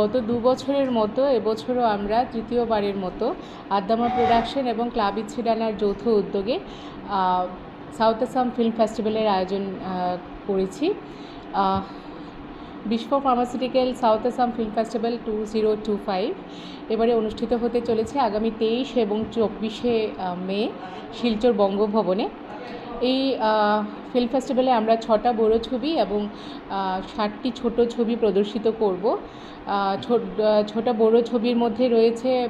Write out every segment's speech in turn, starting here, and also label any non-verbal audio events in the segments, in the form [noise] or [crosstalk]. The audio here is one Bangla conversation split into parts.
গত দু বছরের মতো, এবছরও আমরা তৃতীয়বারের মতো আদ্দামা প্রোডাকশন এবং ক্লাব ইচ্ছিডানার যৌথ উদ্যোগে সাউথ আসাম ফিল্ম ফেস্টিভ্যালের আয়োজন করেছি। বিশ্ব pharmaceutical south Assam film festival two zero two five এবারে অনুষ্ঠিত হতে চলেছে আগামী তেইশ এবং চব্বিশে মে শিলচর বঙ্গভবনে। এই ফিল্ম ফেস্টিভ্যালে আমরা ছটা বড় ছবি এবং ষাটটি ছোট ছবি প্রদর্শিত করব। ছোট- বড় ছবির মধ্যে রয়েছে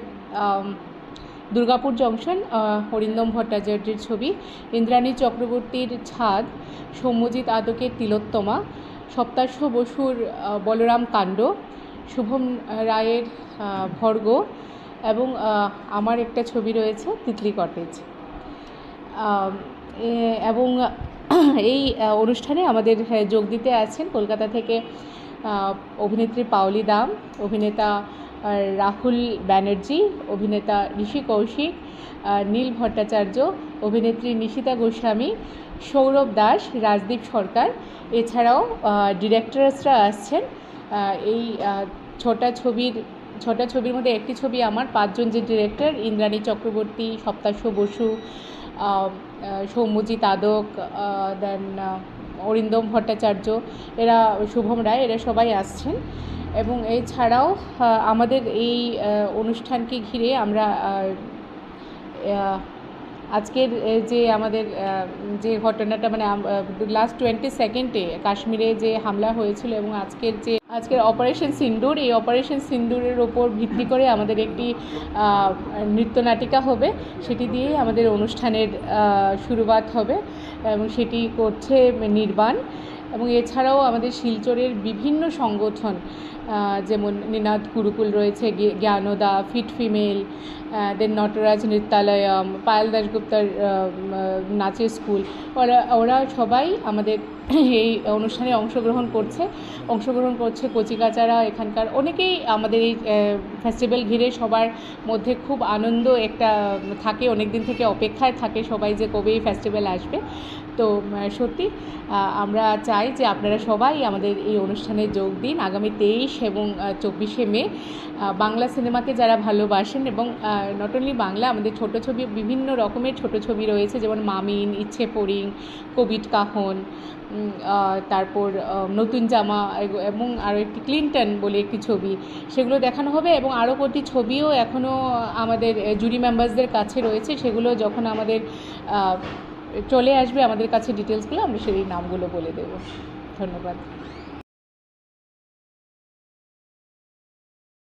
দুর্গাপুর জংশন আহ, অরিন্দম ভট্টাচার্যের ছবি ইন্দ্রাণী চক্রবর্তীর ছাদ সৌম্যজিৎ আদকের তিলোত্তমা সপ্তাশ্ব বসুর বলরাম কাণ্ড শুভম রায়ের ভর্গ এবং আমার একটা ছবি রয়েছে তিতলি কটেজ। এবং [coughs] এই অনুষ্ঠানে আমাদের হ্যাঁ, যোগ দিতে আছেন কলকাতা থেকে অভিনেত্রী পাওলি দাম অভিনেতা রাহুল ব্যানার্জি অভিনেতা ঋষি কৌশিক নীল ভট্টাচার্য অভিনেত্রী নিশিতা গোস্বামী সৌরভ দাস রাজদীপ সরকার। এছাড়াও ডিরেক্টরসরা আসছেন। এই ছটা ছবির ছটা ছবির মধ্যে একটি ছবি আমার পাঁচজন যে ডিরেক্টর ইন্দ্রাণী চক্রবর্তী সপ্তাশ বসু সৌম্যজিৎ আদক দেন অরিন্দম ভট্টাচার্য এরা শুভম রায় এরা সবাই আসছেন। এবং এছাড়াও আমাদের এই অনুষ্ঠানকে ঘিরে আমরা আহ, আজকের যে আমাদের যে ঘটনাটা মানে লাস্ট টোয়েন্টি সেকেন্ডে কাশ্মীরে যে হামলা হয়েছিল এবং আজকের যে আজকের অপারেশন সিন্দুর এই অপারেশন সিন্দুরের ওপর ভিত্তি করে আমাদের একটি নৃত্যনাটিকা হবে। সেটি দিয়েই আমাদের অনুষ্ঠানের আহ, শুরুয়াত হবে এবং সেটি করছে নির্বাণ। এবং এছাড়াও আমাদের শিলচরের বিভিন্ন সংগঠন যেমন নিনাদ গুরুকুল রয়েছে Gyanada fit female then Nataraj Nrityalayam Payel আহ, নাচের স্কুল ওরা ওরা সবাই আমাদের এই অনুষ্ঠানে অংশগ্রহণ করছে। অংশগ্রহণ করছে কচিকাচারা এখানকার অনেকেই আমাদের এই ফেস্টিভ্যাল ঘিরে সবার মধ্যে খুব আনন্দ একটা থাকে অনেক দিন থেকে অপেক্ষায় থাকে সবাই যে কবে এই ফেস্টিভ্যাল আসবে। তো সত্যি আমরা চাই যে আপনারা সবাই আমাদের এই অনুষ্ঠানে যোগ দিন। আগামী তেইশ এবং চব্বিশে মে বাংলা সিনেমাকে যারা ভালোবাসেন এবং নট অনলি বাংলা, আমাদের ছোট ছবি, বিভিন্ন রকমের ছোট ছবি রয়েছে, যেমন মামিন, ইচ্ছে পড়িং কোভিড কাহন তারপর নতুন জামা এবং আরও একটি ক্লিনটন বলে একটি ছবি। সেগুলো দেখানো হবে এবং আরও কটি ছবিও এখনও আমাদের জুরি মেম্বার্সদের কাছে রয়েছে। সেগুলো যখন আমাদের চলে আসবে, আমাদের কাছে ডিটেলসগুলো আমরা সেই নামগুলো বলে দেবো। ধন্যবাদ।